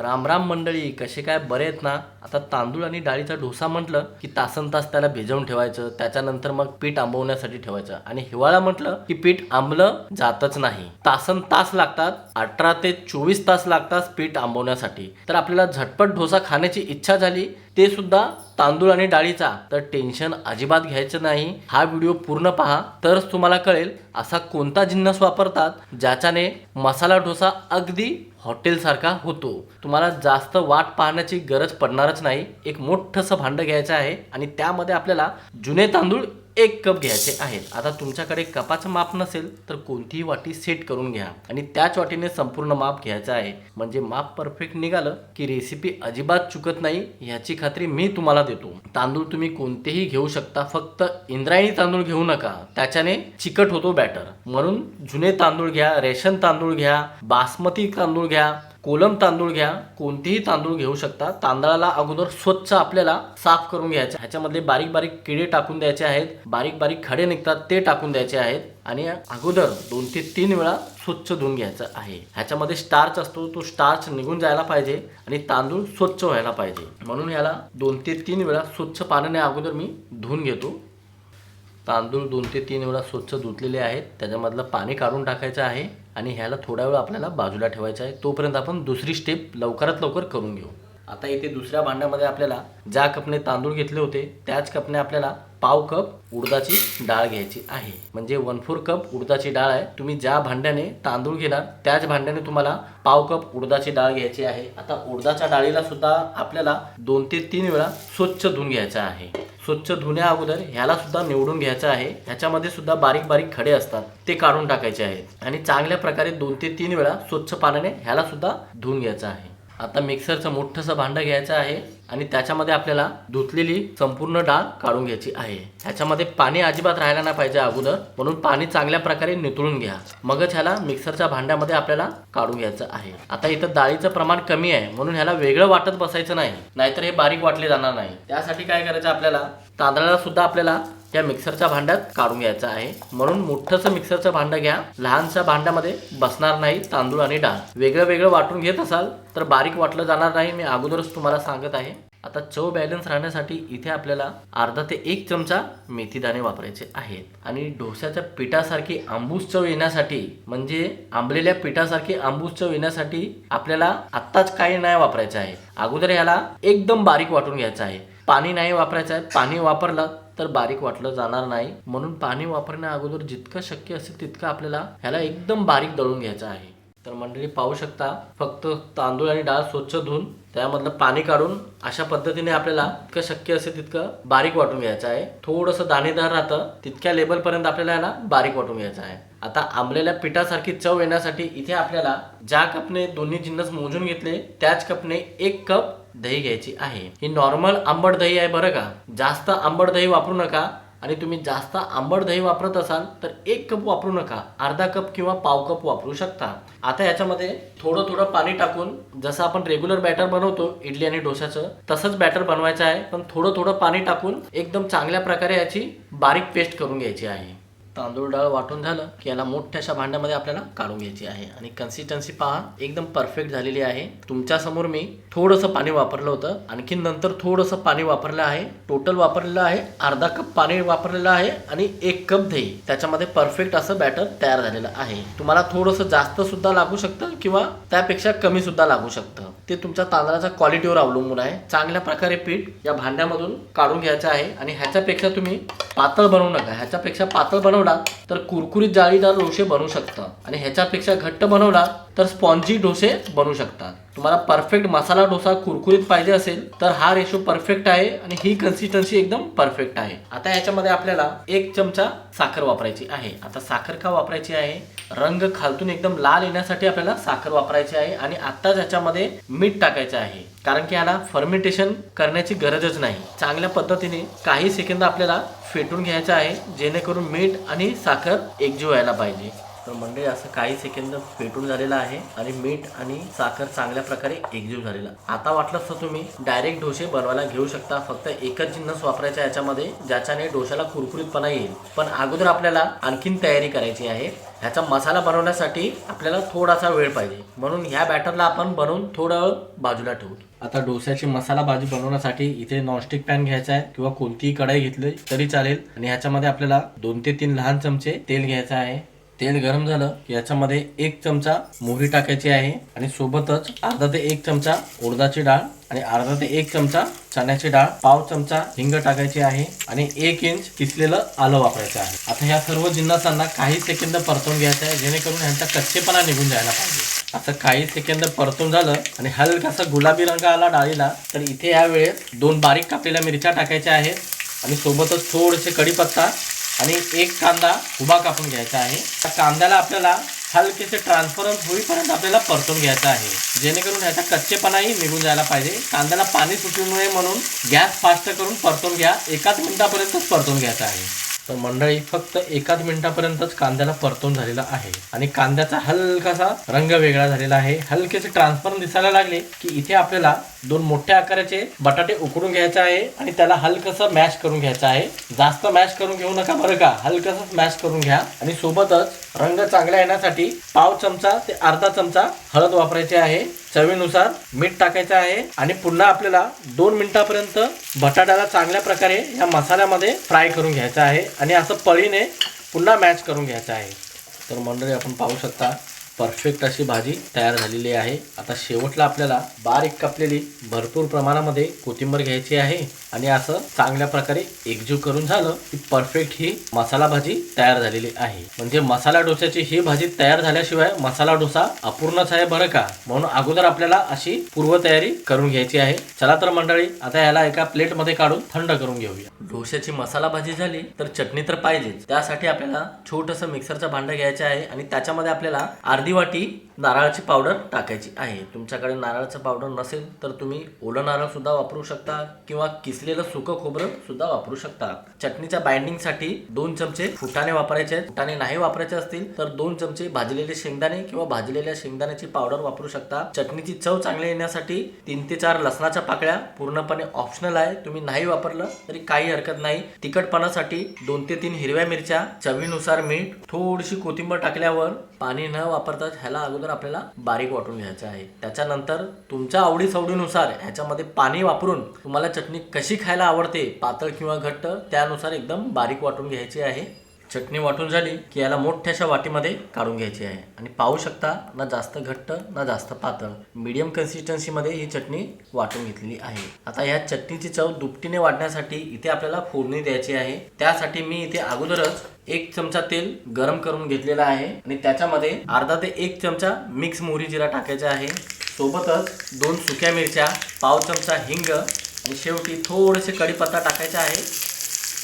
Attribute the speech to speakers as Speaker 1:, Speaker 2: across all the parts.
Speaker 1: रामराम मंडळी कसे काय? बरे आहेत ना? आता तांदूळ आणि डाळीचा डोसा म्हटलं की तासन तास त्याला भिजवून ठेवायचं त्याच्यानंतर मग पीठ आंबवण्यासाठी ठेवायचं. आणि हिवाळा म्हटलं की पीठ आंबलं जातच नाही. तासन तास लागतात अठरा ते चोवीस तास लागतात पीठ आंबवण्यासाठी. तर आपल्याला झटपट डोसा खाण्याची इच्छा झाली ते सुद्धा तांदूळ आणि डाळीचा. तर टेन्शन अजिबात घ्यायचं नाही. हा व्हिडिओ पूर्ण पहा. तरच तुम्हाला कळेल असा कोणता जिन्नस वापरतात ज्याच्याने मसाला डोसा अगदी हॉटेलसारखा होतो. तुम्हाला जास्त वाट पाहण्याची गरज पडणारच नाही. एक मोठंसं भांडं घ्यायचं आहे आणि त्यामध्ये आपल्याला जुने तांदूळ एक कप घ्यायचे आहेत. आता तुमच्याकडे कपाचं माप नसेल तर कोणतीही वाटी सेट करून घ्या. आणि त्याच वाटीने संपूर्ण माप घ्यायचं आहे. म्हणजे माप परफेक्ट निघालं की रेसिपी अजिबात चुकत नाही ह्याची खात्री मी तुम्हाला देतो. तांदूळ तुम्ही कोणतेही घेऊ शकता फक्त इंद्रायणी तांदूळ घेऊ नका. त्याच्याने चिकट होतो बॅटर म्हणून जुने तांदूळ घ्या रेशन तांदूळ घ्या बासमती तांदूळ घ्या कोलम तांदूळ घ्या कोणतेही तांदूळ घेऊ शकता. तांदळाला अगोदर स्वच्छ आपल्याला साफ करून घ्यायचे. ह्याच्यामध्ये बारीक बारीक किडे टाकून द्यायचे आहेत. बारीक बारीक खडे निघतात ते टाकून द्यायचे आहेत. आणि अगोदर दोन ते तीन वेळा स्वच्छ धुवून घ्यायचं आहे. ह्याच्यामध्ये स्टार्च असतो तो स्टार्च निघून जायला पाहिजे आणि तांदूळ स्वच्छ व्हायला पाहिजे. म्हणून याला दोन ते तीन वेळा स्वच्छ पाण्याने अगोदर मी धुवून घेतो. तांदूळ दोन ते तीन वेळा स्वच्छ धुतलेले आहेत. त्याच्यामधलं पाणी काढून टाकायचं आहे आणि ह्याला थोडा वेळ आपल्याला बाजूला ठेवायचं आहे. तोपर्यंत आपण दुसरी स्टेप लवकरात लवकर करून घेऊ. आता इथे दुसऱ्या भांड्यामध्ये आपल्याला ज्या कपने तांदूळ घेतले होते त्याच कपने आपल्याला पाव कप उडदाची डाळ घ्यायची आहे. म्हणजे वन फोर कप उडदाची डाळ आहे. तुम्ही ज्या भांड्याने तांदूळ घेणार त्याच भांड्याने तुम्हाला पाव कप उडदाची डाळ घ्यायची आहे. आता उडदाच्या डाळीला सुद्धा आपल्याला दोन ते तीन वेळा स्वच्छ धुवून घ्यायचा आहे. स्वच्छ धुण्या अगोदर ह्याला सुद्धा निवडून घ्यायचं आहे. ह्याच्यामध्ये सुद्धा बारीक बारीक खडे असतात ते काढून टाकायचे आहेत. आणि चांगल्या प्रकारे दोन ते तीन वेळा स्वच्छ पाण्याने ह्याला सुद्धा धुवून घ्यायचं आहे. आता मिक्सरचं मोठंसं भांडं घ्यायचं आहे. आणि त्याच्यामध्ये आपल्याला धुतलेली संपूर्ण डाळ काढून घ्यायची आहे. ह्याच्यामध्ये पाणी अजिबात राहायला नाही पाहिजे अगोदर. म्हणून पाणी चांगल्या प्रकारे नितळून घ्या. मगच ह्याला मिक्सरच्या भांड्यामध्ये आपल्याला काढून घ्यायचं आहे. आता इथं डाळीचं प्रमाण कमी आहे. म्हणून ह्याला वेगळं वाटत बसायचं नाही. नाहीतर हे बारीक वाटले जाणार नाही. त्यासाठी काय करायचं आपल्याला? तांदळाला सुद्धा आपल्याला या मिक्सरच्या भांड्यात काढून घ्यायचं आहे. म्हणून मोठंसं मिक्सरचं भांडं घ्या. लहानशा भांड्यामध्ये बसणार नाही तांदूळ आणि डाळ. वेगळं वेगळं वाटून घेत असाल तर बारीक वाटलं जाणार नाही. मी अगोदरच तुम्हाला सांगत आहे. आता चव बॅलन्स राहण्यासाठी इथे आपल्याला अर्धा ते एक चमचा मेथीदाणे वापरायचे आहेत. आणि डोस्याच्या पिठासारखी आंबूस चव येण्यासाठी म्हणजे आंबलेल्या पिठासारखी आंबूस चव येण्यासाठी आपल्याला आत्ताच काही नाही वापरायचं आहे. अगोदर याला एकदम बारीक वाटून घ्यायचं आहे. पाणी नाही वापरायचं आहे. पाणी वापरलं तर बारीक वाटलं जाणार नाही. म्हणून पाणी वापरण्या अगोदर जितकं शक्य असेल तितकं आपल्याला ह्याला एकदम बारीक दळून घ्यायचं आहे. तर मंडळी पाहू शकता फक्त तांदूळ आणि डाळ स्वच्छ धुवून त्यामधलं पाणी काढून अशा पद्धतीने आपल्याला इतकं शक्य असेल तितकं बारीक वाटून घ्यायचं आहे. थोडंसं दाणेदार राहतं तितक्या लेबलपर्यंत आपल्याला याला बारीक वाटून घ्यायचं आहे. आता आंबलेल्या पिठासारखी चव येण्यासाठी इथे आपल्याला ज्या कपने दोन्ही जिन्नस मोजून घेतले त्याच कपने एक कप दही घ्यायची आहे. ही नॉर्मल आंबट दही आहे बरं का? जास्त आंबट दही वापरू नका. आणि तुम्ही जास्त आंबट दही वापरत असाल तर एक कप वापरू नका. अर्धा कप किंवा पाव कप वापरू शकता. आता याच्यामध्ये थोडं थोडं पाणी टाकून जसं आपण रेग्युलर बॅटर बनवतो इडली आणि डोश्याचं तसंच बॅटर बनवायचं आहे. पण थोडं थोडं पाणी टाकून एकदम चांगल्या प्रकारे याची बारीक पेस्ट करून घ्यायची आहे. तांदूळ डाळ वाटून झालं की याला मोठ्याशा भांड्यामध्ये आपल्याला काढून घ्यायची आहे. आणि कन्सिस्टन्सी पहा एकदम परफेक्ट झालेली आहे. तुमच्यासमोर मी थोडंसं पाणी वापरलं होतं. आणखी नंतर थोडंसं पाणी वापरलं आहे. टोटल वापरलेलं आहे. अर्धा कप पाणी वापरलेलं आहे. आणि एक कप दही. त्याच्यामध्ये परफेक्ट असं बॅटर तयार झालेलं आहे. तुम्हाला थोडंसं जास्त सुद्धा लागू शकतं किंवा त्यापेक्षा कमी सुद्धा लागू शकतं. ते तुमच्या तांदळाच्या क्वालिटीवर अवलंबून आहे. चांगल्या प्रकारे पीठ या भांड्यामधून काढून घ्यायचं आहे. आणि ह्याच्यापेक्षा तुम्ही पातळ बनवू नका. ह्याच्यापेक्षा पातळ बनवला तर कुरकुरीत जाळीदार डोसे बनवू शकता आणि ह्याच्यापेक्षा घट्ट बनवला तर स्पॉन्जी डोसे बनवू शकतात. तुम्हाला परफेक्ट मसाला डोसा कुरकुरीत पाहिजे असेल तर हा रेशो परफेक्ट आहे आणि ही कन्सिस्टन्सी एकदम परफेक्ट आहे. आता याच्यामध्ये आपल्याला एक चमचा साखर वापरायची आहे. आता साखर का वापरायची आहे? रंग खालतून एकदम लाल येण्यासाठी आपल्याला साखर वापरायची आहे आणि आत्ताच याच्यामध्ये मीठ टाकायचं आहे. कारण की याला फर्मेंटेशन करण्याची गरजच नाही. चांगल्या पद्धतीने काही सेकंद आपल्याला फेटून घ्यायचं आहे जेणेकरून मीठ आणि साखर एकजीव व्हायला पाहिजे. तर मंडळी असं काही सेकंद पेटून झालेलं आहे आणि मीठ आणि साखर चांगल्या प्रकारे एकजीव झालेला. आता वाटलं तर तुम्ही डायरेक्ट डोसे बनवायला घेऊ शकता. फक्त एकच जिन्नस वापरायचा याच्यामध्ये ज्याच्याने डोशाला कुरकुरीतपणा येईल. पण अगोदर आपल्याला आणखीन तयारी करायची आहे. ह्याचा मसाला बनवण्यासाठी आपल्याला थोडासा वेळ पाहिजे. म्हणून ह्या बॅटरला आपण बनवून थोडा वेळ बाजूला ठेवू. आता डोस्याची मसाला भाजी बनवण्यासाठी इथे नॉनस्टिक पॅन घ्यायचा आहे किंवा कोणतीही कढाई घेतली तरी चालेल. आणि ह्याच्यामध्ये आपल्याला दोन ते तीन लहान चमचे तेल घ्यायचं आहे. तेल गरम झालं की याच्यामध्ये एक चमचा मोहरी टाकायची आहे आणि सोबतच अर्धा ते एक चमचा उडदाची डाळ आणि अर्धा ते एक चमचा चण्याची डाळ पाव चमचा हिंग टाकायची आहे आणि एक इंच किसलेलं आलं वापरायचं आहे. आता ह्या सर्व जिन्नसांना काही सेकंद परतून घ्यायचं आहे जेणेकरून ह्यांचा कच्चेपणा निघून जायला पाहिजे. आता काही सेकंद परतून झालं आणि हलकासा गुलाबी रंग आला डाळीला तर इथे यावेळेस दोन बारीक कापलेल्या मिरच्या टाकायच्या आहेत आणि सोबतच थोडेसे कढीपत्ता आणि एक कांदा उभा कापून घ्यायचा आहे. त्या कांद्याला आपल्याला हलकेसे ट्रान्सफरन्स होईपर्यंत आपल्याला परतून घ्यायचा आहे. जेणेकरून ह्याचा कच्चेपणाही निघून जायला पाहिजे. कांद्याला पाणी सुटू नये म्हणून गॅस फास्ट करून परतून घ्या. एकाच मिनिटापर्यंतच परतून घ्यायचा आहे. तर मंडळी फक्त एकाच मिनिटापर्यंतच कांद्याला परतून झालेला आहे. आणि कांद्याचा हलकासा रंग वेगळा झालेला आहे. हलकेसे ट्रान्सफरन्स दिसायला लागले की इथे आपल्याला दोन मोठ्या आकाराचे बटाटे उकडून घ्यायचे आहे आणि त्याला हलकसं मॅश करून घ्यायचं आहे. जास्त मॅश करून घेऊ नका बरं का. हलकसं मॅश करून घ्या. आणि सोबतच रंग चांगला येण्यासाठी पाव चमचा ते अर्धा चमचा हळद वापरायची आहे. चवीनुसार मीठ टाकायचं आहे आणि पुन्हा आपल्याला दोन मिनिटापर्यंत बटाट्याला चांगल्या प्रकारे या मसाल्यामध्ये फ्राय करून घ्यायचं आहे आणि असं पळीने पुन्हा मॅच करून घ्यायचं आहे. तर मंडळी आपण पाहू शकता परफेक्ट अशी भाजी तयार झालेली आहे. आता शेवटला आपल्याला बारीक कापलेली भरपूर प्रमाणामध्ये कोथिंबीर घ्यायची आहे. आणि असं चांगल्या प्रकारे एकजीव करून झालं की परफेक्ट ही मसाला भाजी तयार झालेली आहे. म्हणजे मसाला डोस्याची ही भाजी तयार झाल्याशिवाय मसाला डोसा अपूर्णच आहे बरं का? म्हणून अगोदर आपल्याला अशी पूर्वतयारी करून घ्यायची आहे. चला तर मंडळी आता याला एका प्लेटमध्ये काढून थंड करून घेऊया. डोश्याची मसाला भाजी झाली तर चटणी तर पाहिजेच. त्यासाठी आपल्याला छोटंसं मिक्सरचं भांडं घ्यायचं आहे आणि त्याच्यामध्ये आपल्याला अर्धी वाटी नारळाची पावडर टाकायची आहे. तुमच्याकडे नारळाचं पावडर नसेल तर तुम्ही ओलं नारळ सुद्धा वापरू शकता किंवा किस किसलेलं सुकं खोबरं सुद्धा वापरू शकता. चटणीच्या बाइंडिंगसाठी दोन चमचे फुटाणे वापरायचे आहेत. फुटाणे नाही वापरायचे असतील तर दोन चमचे भाजलेले शेंगदाणे किंवा भाजलेल्या शेंगदाण्याची पावडर वापरू शकता. चटणीची चव चांगली येण्यासाठी तीन ते चार लसणाच्या पाकळ्या पूर्णपणे ऑप्शनल आहे. तुम्ही नाही वापरलं तरी काही हरकत नाही. तिखटपणासाठी दोन ते तीन हिरव्या मिरच्या चवीनुसार मीठ थोडीशी कोथिंबीर टाकल्यावर पाणी न वापरता ह्याला अगोदर आपल्याला बारीक वाटून घ्यायचं आहे. त्याच्यानंतर तुमच्या आवडी सवडीनुसार ह्याच्यामध्ये पाणी वापरून तुम्हाला चटणी कशी खायला आवडते पातळ किंवा घट्ट त्यानुसार एकदम बारीक वाटून घ्यायची आहे. चटणी वाटून झाली की याला मोठ्याशा वाटीमध्ये काढून घ्यायची आहे. आणि पाहू शकता ना जास्त घट्ट ना जास्त पातळ. मीडियम कन्सिस्टन्सीमध्ये ही चटणी वाटून घेतलेली आहे. आता या चटणीची चव दुपटीने वाढण्यासाठी इथे आपल्याला फोडणी द्यायची आहे. त्यासाठी मी इथे अगोदरच एक चमचा तेल गरम करून घेतलेला आहे. आणि त्याच्यामध्ये अर्धा ते एक चमचा मिक्स मोहरी जिरा टाकायचा आहे. सोबतच दोन सुक्या मिरच्या पाव चमचा हिंग आणि शेवटी थोडेसे कढीपत्ता टाकायचा आहे.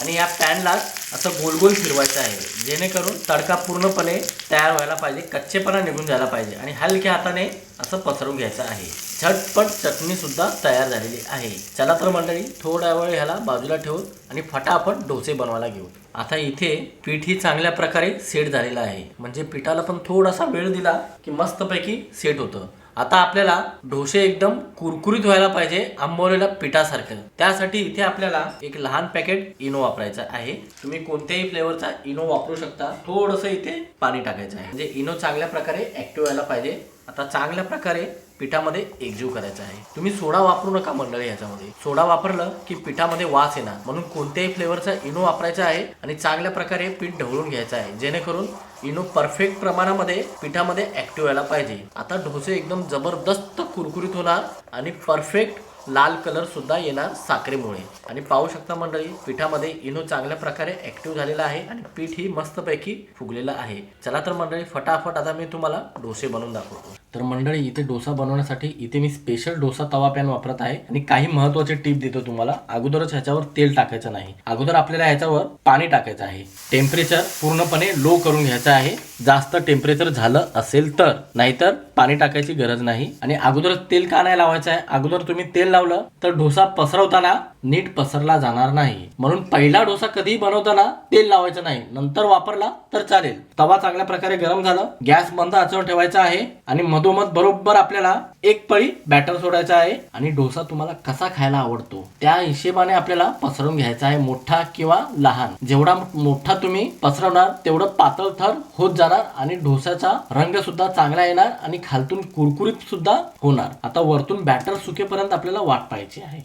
Speaker 1: आणि या पॅनला असं गोलगोल फिरवायचं आहे. जेणेकरून तडका पूर्णपणे तयार व्हायला पाहिजे कच्चेपणा निघून जायला पाहिजे आणि हलक्या हाताने असं पसरवून घ्यायचं आहे. झटपट चटणीसुद्धा तयार झालेली आहे. चला तर मंडळी थोड्या वेळ ह्याला बाजूला ठेवून आणि फटाफट डोसे बनवायला घेऊ. आता इथे पीठ ही चांगल्या प्रकारे सेट झालेलं आहे. म्हणजे पिठाला पण थोडासा वेळ दिला की मस्तपैकी सेट होतं. आता आपल्याला डोसे एकदम कुरकुरीत व्हायला पाहिजे आंबवलेल्या पिठासारखं. त्यासाठी इथे आपल्याला एक लहान पॅकेट इनो वापरायचं आहे. तुम्ही कोणत्याही फ्लेवरचा इनो वापरू शकता. थोडंसं इथे पाणी टाकायचं आहे. म्हणजे इनो चांगल्या प्रकारे ऍक्टिव्ह व्हायला पाहिजे. आता चांगल्या प्रकारे पिठामध्ये एकजीव करायचा आहे. तुम्ही सोडा वापरू नका मंडळी ह्याच्यामध्ये. सोडा वापरलं की पिठामध्ये वास येणार. म्हणून कोणत्याही फ्लेवरचा इनो वापरायचा आहे आणि चांगल्या प्रकारे पीठ ढवळून घ्यायचं आहे. जेणेकरून इनो परफेक्ट प्रमाणामध्ये पिठामध्ये ऍक्टिव्ह व्हायला पाहिजे. आता डोसे एकदम जबरदस्त कुरकुरीत होणार आणि परफेक्ट लाल कलर सुद्धा येणार साखरेमुळे. आणि पाहू शकता मंडळी पिठामध्ये इनो चांगल्या प्रकारे ऍक्टिव्ह झालेला आहे आणि पीठ ही मस्तपैकी फुगलेलं आहे. चला तर मंडळी फटाफट आता मी तुम्हाला डोसे बनवून दाखवतो. तर मंडळी इथे डोसा बनवण्यासाठी इथे मी स्पेशल डोसा तवा पॅन वापरत आहे आणि काही महत्त्वाचे टिप देतो तुम्हाला. अगोदरच ह्याच्यावर तेल टाकायचं नाही. अगोदर आपल्याला ह्याच्यावर पाणी टाकायचं आहे. टेम्परेचर पूर्णपणे लो करून घ्यायचं आहे. जास्त टेम्परेचर झालं असेल तर. नाहीतर पाणी टाकायची गरज नाही. आणि अगोदरच तेल का नाही लावायचं आहे? अगोदर तुम्ही तेल लावलं तर डोसा पसरवताना नीट पसरला जाणार नाही. म्हणून पहिला डोसा कधी बनवताना तेल लावायचं नाही. नंतर वापरला तर चालेल. तवा चांगल्या प्रकारे गरम झालं. गॅस बंद आचेवर ठेवायचा आहे. आणि मधोमध बरोबर आपल्याला एक पळी बॅटर सोडायचा आहे आणि डोसा तुम्हाला कसा खायला आवडतो त्या हिशेबाने आपल्याला पसरवून घ्यायचा आहे मोठा किंवा लहान. जेवढा मोठा तुम्ही पसरवणार तेवढं पातळ थर होत जाणार आणि डोसाचा रंग सुद्धा चांगला येणार आणि खालतून कुरकुरीत सुद्धा होणार. आता वरतून बॅटर सुकेपर्यंत आपल्याला वाट पाहायची आहे.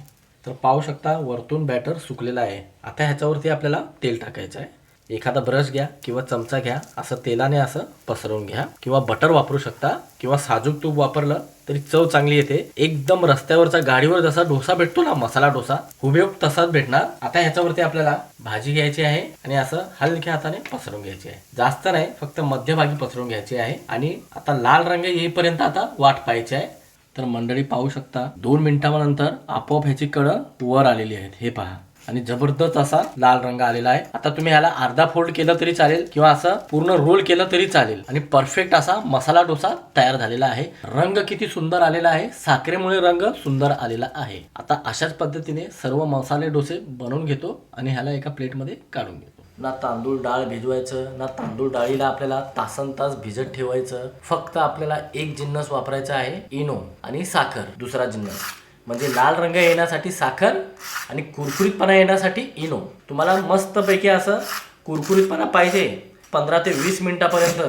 Speaker 1: तर पाहू शकता वरतून बॅटर सुकलेला आहे. आता ह्याच्यावरती आपल्याला तेल टाकायचं आहे. एखादा ब्रश घ्या किंवा चमचा घ्या असं तेलाने असं पसरवून घ्या. किंवा बटर वापरू शकता किंवा साजूक तूप वापरलं तरी चव चांगली येते. एकदम रस्त्यावरचा गाडीवर जसा डोसा भेटतो ना मसाला डोसा हुबेहूब तसाच भेटणार. आता ह्याच्यावरती आपल्याला भाजी घ्यायची आहे आणि असं हलक्या हाताने पसरवून घ्यायची आहे. जास्त नाही फक्त मध्यभागी पसरून घ्यायची आहे. आणि आता लाल रंग येईपर्यंत आता वाट पाहायची आहे. तर मंडळी पाहू शकता दोन मिनिटानंतर आपोआप ह्याची कडं वर आलेली आहेत. हे पहा. आणि जबरदस्त असा लाल रंग आलेला आहे. आता तुम्ही ह्याला अर्धा फोल्ड केलं तरी चालेल किंवा असं पूर्ण रोल केलं तरी चालेल. आणि परफेक्ट असा मसाला डोसा तयार झालेला आहे. रंग किती सुंदर आलेला आहे. साखरेमुळे रंग सुंदर आलेला आहे. आता अशाच पद्धतीने सर्व मसाले डोसे बनवून घेतो आणि ह्याला एका प्लेटमध्ये काढून घेतो. ना तांदूळ डाळ भिजवायचं ना तांदूळ डाळीला आपल्याला तासन तास भिजत ठेवायचं. फक्त आपल्याला एक जिन्नस वापरायचा आहे इनो आणि साखर दुसरा जिन्नस. म्हणजे लाल रंग येण्यासाठी साखर आणि कुरकुरीतपणा येण्यासाठी इनो. तुम्हाला मस्तपैकी असं कुरकुरीतपणा पाहिजे पंधरा ते वीस मिनटापर्यंत.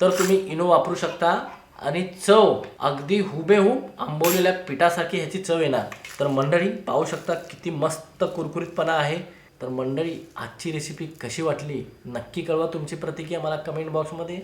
Speaker 1: तर तुम्ही इनो वापरू शकता आणि चव अगदी हुबेहूब आंबवलेल्या पिठासारखी ह्याची चव येणार. तर मंडळी पाहू शकता किती मस्त कुरकुरीतपणा आहे. तर मंडळी आजची रेसिपी कशी वाटली? नक्की कळवा तुमची प्रतिक्रिया मला कमेंट बॉक्समध्ये